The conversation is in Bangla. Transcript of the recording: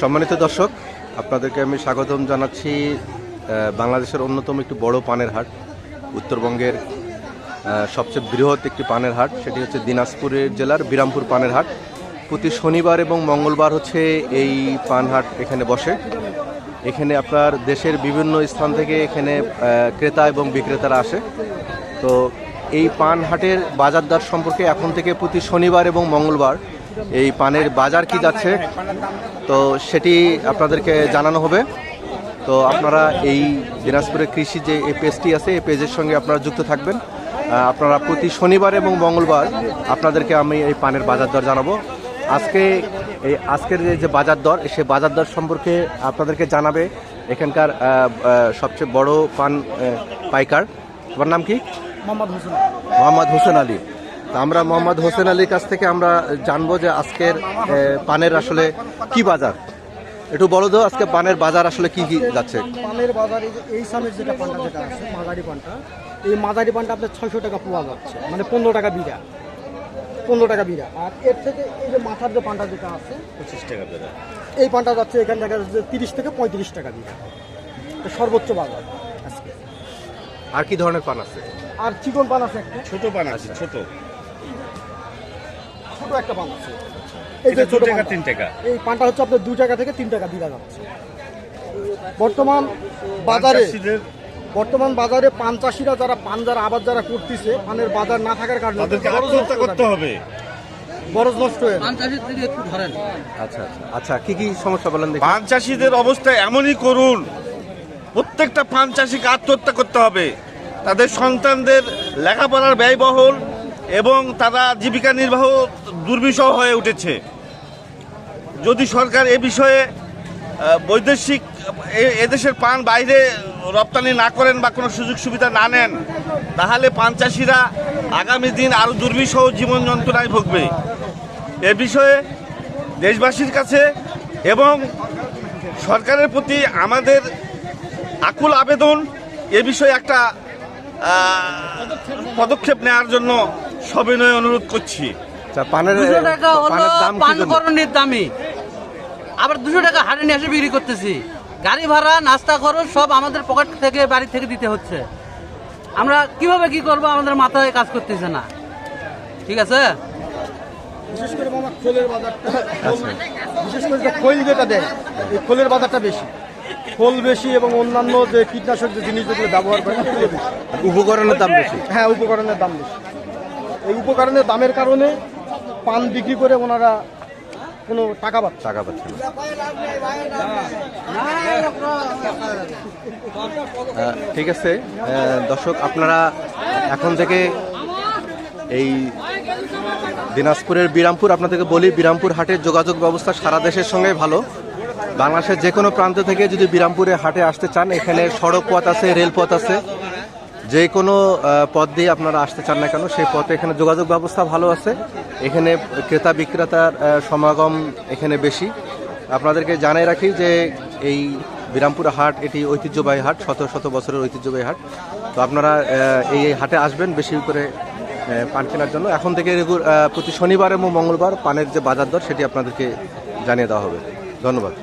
সম্মানিত দর্শক, আপনাদেরকে আমি স্বাগতম জানাচ্ছি বাংলাদেশের অন্যতম একটি বড় পানের হাট, উত্তরবঙ্গের সবচেয়ে বৃহৎ একটি পানের হাট, সেটি হচ্ছে দিনাজপুরের জেলার বিরামপুর পানের হাট। প্রতি শনিবার এবং মঙ্গলবার হচ্ছে এই পানহাট এখানে বসে। এখানে আপনার দেশের বিভিন্ন স্থান থেকে এখানে ক্রেতা এবং বিক্রেতারা আসে। তো এই পান হাটের বাজার দর সম্পর্কে এখন থেকে প্রতি শনিবার এবং মঙ্গলবার এই পানের বাজার কি যাচ্ছে? তো সেটি আপনাদেরকে জানানো হবে। তো আপনারা এই দিনাজপুরের কৃষি যে এই পেজটি আছে এই পেজের সঙ্গে আপনারা যুক্ত থাকবেন। আপনারা প্রতি শনিবার এবং মঙ্গলবার আপনাদেরকে আমি এই পানের বাজার দর জানাব। আজকে এই আজকের যে- যে বাজার দর সে বাজার দর সম্পর্কে আপনাদেরকে জানাবে এখানকার সবচেয়ে বড় পান পাইকার। তোমার নাম কি? মোহাম্মদ হোসেন মোহাম্মদ হোসেন আলী। আমরা মোহাম্মদ হোসেন আলীর কাছ থেকে আমরা জানব যে আজকের পানের আসলে কি বাজার? একটু বলো তো আজকে পানের বাজার আসলে কি কি যাচ্ছে? পানের বাজারে যে এই সামের যেটা পানটা যেটা আছে মাদারি পানটা এই মাদারি পানটা আপনার ছয়শো টাকা পাওয়া যাচ্ছে মানে পনেরো টাকা বিড়া পনেরো টাকা বিড়া। আর এর থেকে এই যে মাথার যে পানটা যেটা আছে পঁচিশ টাকা বেড়া। এই পানটা যাচ্ছে এখান থেকে যাচ্ছে তিরিশ থেকে পঁয়ত্রিশ টাকা বিড়া এটা সর্বোচ্চ বাজার আজকে। আর কি ধরনের পান আছে? আর চিকন পান আছে একটা। ছোট পান আছে ছোট। ছোট একটা পান আছে। এই যে ছোট টাকা। তিন টাকা। এই পানটা হচ্ছে আপনার দু টাকা থেকে তিন টাকা বিড়া যাচ্ছে। বর্তমান বাজারে বর্তমান বাজারে পান চাষিরা যারা পান যারা আবাদ যারা করতেছে পানের বাজার না থাকার কারণে তাদেরকে বরজ নষ্ট আত্মহত্যা করতে হবে। বরজ নষ্ট হয়ে যাবে। আচ্ছা আচ্ছা। আচ্ছা কি কি সমস্যা বলেন দেখি। পান চাষিদের অবস্থা এমনই করুন। প্রত্যেকটা পান চাষিকে আত্মহত্যা করতে হবে। তাদের সন্তানদের লেখাপড়ার ব্যয়বহুল এবং তারা জীবিকা নির্বাহ দুর্বিষহ হয়ে উঠেছে। যদি সরকার এ বিষয়ে বৈদেশিক এদেশের পান বাইরে রপ্তানি না করেন বা কোনো সুযোগ সুবিধা না নেন, তাহলে পান চাষিরা আগামী দিন আরও দুর্বিষহ জীবন যন্ত্রণায় ভুগবে। এ বিষয়ে দেশবাসীর কাছে এবং সরকারের প্রতি আমাদের আকুল আবেদন এ বিষয়ে একটা পদক্ষেপ নেওয়ার জন্য সবিনয় অনুরোধ করছি। আচ্ছা পানের পানকরণের দামি আবার দুশো টাকা হাটে নিয়ে এসে বিক্রি করতেছি। গাড়ি ভাড়া নাস্তা খরচ সব আমাদের পকেট থেকে বাড়ি থেকে দিতে হচ্ছে। আমরা কীভাবে কি করব আমাদের মাথায় কাজ করতেছে না। ঠিক আছে? বিশেষ করে মামা খোলের বাজারটা। বিশেষ করে যে খোল যেটা দেয় এই খোলের বাজারটা বেশি। খোল বেশি এবং অন্যান্য যে কীটনাশক যে জিনিস যেগুলো ব্যবহার করে সেগুলো বেশি। উপকরণের দাম বেশি? হ্যাঁ উপকরণের দাম বেশি। এই উপকরণের দামের কারণে পান বিক্রি করে ওনারা কোনো টাকা পাচ্ছে টাকা পাচ্ছে না। ঠিক আছে। দর্শক আপনারা এখন থেকে এই দিনাজপুরের বিরামপুর আপনাদেরকে বলি বিরামপুর হাটের যোগাযোগ ব্যবস্থা সারা দেশের সঙ্গে ভালো। বাংলাদেশের যে কোনো প্রান্ত থেকে যদি বিরামপুরে হাটে আসতে চান, এখানে সড়ক পথ আছে, রেলপথ আছে যে কোনো পথ দিয়ে আপনারা আসতে চান না কেন, সেই পথে এখানে যোগাযোগ ব্যবস্থা ভালো আছে। এখানে ক্রেতা বিক্রেতার সমাগম এখানে বেশি। আপনাদেরকে জানাই রাখি যে এই বিরামপুর হাট এটি ঐতিহ্যবাহী হাট, শত শত বছরের ঐতিহ্যবাহী হাট। তো আপনারা এই হাটে আসবেন বেশি করে পান কেনার জন্য। এখন থেকে প্রতি শনিবার এবং মঙ্গলবার পানের যে বাজার দর, সেটি আপনাদেরকে জানিয়ে দেওয়া হবে। ধন্যবাদ।